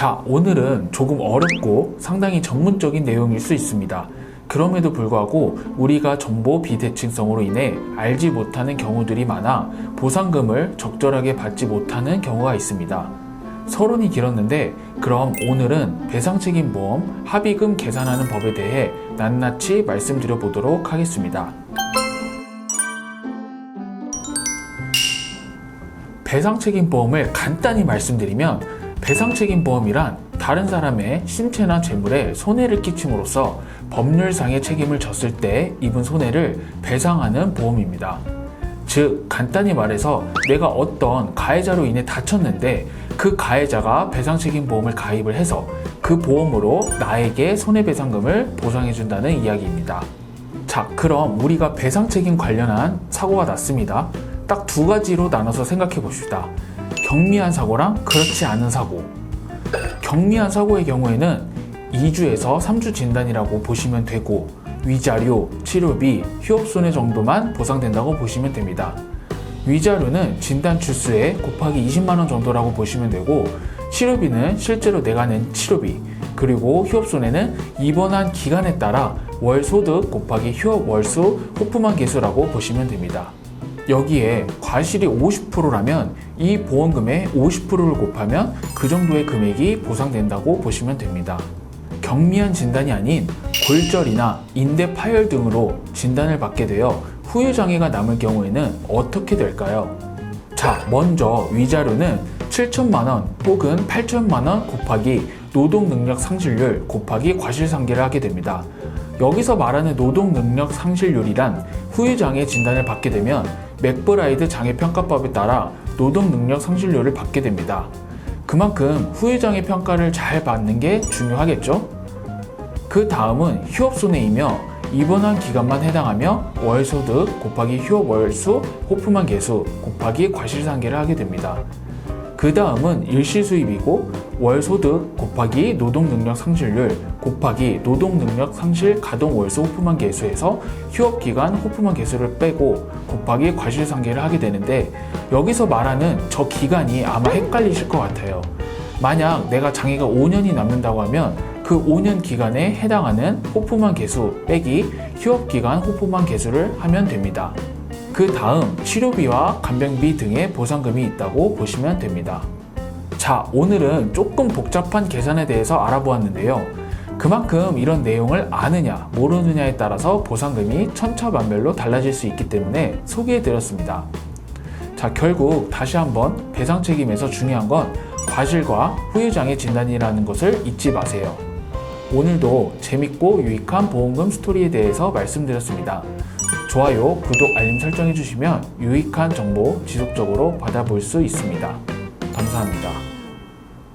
자, 오늘은 조금 어렵고 상당히 전문적인 내용일 수 있습니다. 그럼에도 불구하고 우리가 정보 비대칭성으로 인해 알지 못하는 경우들이 많아 보상금을 적절하게 받지 못하는 경우가 있습니다. 서론이 길었는데 그럼 오늘은 배상책임보험 합의금 계산하는 법에 대해 낱낱이 말씀드려 보도록 하겠습니다. 배상책임보험을 간단히 말씀드리면 배상 책임 보험이란 다른 사람의 신체나 재물에 손해를 끼침으로써 법률상의 책임을 졌을 때 입은 손해를 배상하는 보험입니다. 즉, 간단히 말해서 내가 어떤 가해자로 인해 다쳤는데 그 가해자가 배상 책임 보험을 가입을 해서 그 보험으로 나에게 손해배상금을 보상해준다는 이야기입니다. 자, 그럼 우리가 배상 책임 관련한 사고가 났습니다. 딱 두 가지로 나눠서 생각해 봅시다. 경미한 사고랑 그렇지 않은 사고. 경미한 사고의 경우에는 2주에서 3주 진단이라고 보시면 되고 위자료, 치료비, 휴업손해 정도만 보상된다고 보시면 됩니다. 위자료는 진단 주수에 곱하기 20만원 정도라고 보시면 되고 치료비는 실제로 내가 낸 치료비 그리고 휴업손해는 입원한 기간에 따라 월 소득 곱하기 휴업 월수 호프만 개수라고 보시면 됩니다. 여기에 과실이 50%라면 이 보험금의 50%를 곱하면 그 정도의 금액이 보상된다고 보시면 됩니다. 경미한 진단이 아닌 골절이나 인대 파열 등으로 진단을 받게 되어 후유 장애가 남을 경우에는 어떻게 될까요? 자, 먼저 위자료는 7천만 원 혹은 8천만 원 곱하기 노동 능력 상실률 곱하기 과실상계를 하게 됩니다. 여기서 말하는 노동 능력 상실률이란 후유 장애 진단을 받게 되면 맥브라이드 장애평가법에 따라 노동 능력 상실률을 받게 됩니다. 그만큼 후유 장애 평가를 잘 받는 게 중요하겠죠? 그 다음은 휴업손해이며 입원한 기간만 해당하며 월소득 곱하기 휴업 월수 호프만 개수 곱하기 과실상계를 하게 됩니다. 그 다음은 일시수입이고 월소득 곱하기 노동능력 상실률 곱하기 노동능력 상실 가동 월수 호프만 개수에서 휴업기간 호프만 개수를 빼고 곱하기 과실상계를 하게 되는데 여기서 말하는 저 기간이 아마 헷갈리실 것 같아요. 만약 내가 장애가 5년이 남는다고 하면 그 5년 기간에 해당하는 호프만 개수 빼기 휴업기간 호프만 개수를 하면 됩니다. 그 다음 치료비와 간병비 등의 보상금이 있다고 보시면 됩니다. 자, 오늘은 조금 복잡한 계산에 대해서 알아보았는데요. 그만큼 이런 내용을 아느냐, 모르느냐에 따라서 보상금이 천차만별로 달라질 수 있기 때문에 소개해 드렸습니다. 자, 결국 다시 한번 배상 책임에서 중요한 건 과실과 후유장애 진단이라는 것을 잊지 마세요. 오늘도 재밌고 유익한 보험금 스토리에 대해서 말씀드렸습니다. 좋아요, 구독, 알림 설정해 주시면 유익한 정보 지속적으로 받아볼 수 있습니다. 감사합니다.